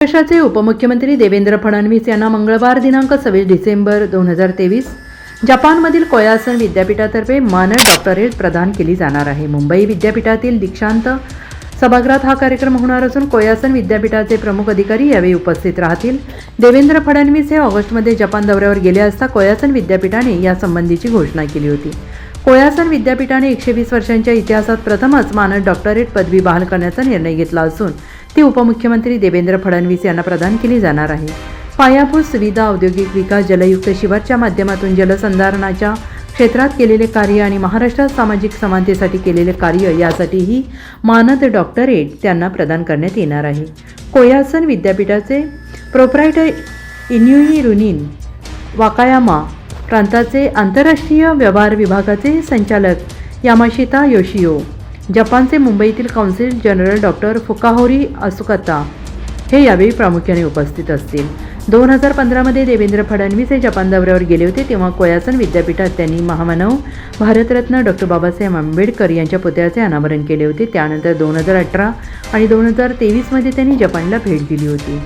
महाराष्ट्राचे उपमुख्यमंत्री देवेंद्र फडणवीस यांना मंगळवार दिनांक सव्वीस डिसेंबर दोन हजार तेवीस जपानमधील कोयासन विद्यापीठातर्फे मानद डॉक्टरेट प्रदान केली जाणार आहे. मुंबई विद्यापीठातील दीक्षांत सभागृहात हा कार्यक्रम होणार असून कोयासन विद्यापीठाचे प्रमुख अधिकारी यावेळी उपस्थित राहतील. देवेंद्र फडणवीस हे ऑगस्टमध्ये जपान दौऱ्यावर गेले असता कोयासन विद्यापीठाने यासंबंधीची घोषणा केली होती. कोयासन विद्यापीठाने एकशे वीस वर्षांच्या इतिहासात प्रथमच मानद डॉक्टरेट पदवी बहाल करण्याचा निर्णय घेतला असून ती उपमुख्यमंत्री देवेंद्र फडणवीस यांना प्रदान केली जाणार आहे. पायाभूत सुविधा औद्योगिक विकास जलयुक्त शिवारच्या माध्यमातून जलसंधारणाच्या क्षेत्रात केलेले कार्य आणि महाराष्ट्रात सामाजिक समानतेसाठी केलेले कार्य यासाठीही मानद डॉक्टरेट त्यांना प्रदान करण्यात येणार आहे. कोयासन विद्यापीठाचे प्रोप्रायटर इन्युई रुनिन वाकायामा प्रांताचे आंतरराष्ट्रीय व्यवहार विभागाचे संचालक यामाशिता योशियो जपानचे मुंबईतील council general doctor Fukahori Asukata हे यावेळी प्रामुख्याने उपस्थित असतील. दोन हजार पंधरामध्ये देवेंद्र फडणवीस हे जपान दौऱ्यावर गेले होते तेव्हा कोयासन विद्यापीठात त्यांनी महामानव भारतरत्न डॉक्टर बाबासाहेब आंबेडकर यांच्या पुतळ्याचे अनावरण केले होते. त्यानंतर दोन हजार अठरा आणि दोन हजार तेवीसमध्ये त्यांनी जपानला भेट दिली होती.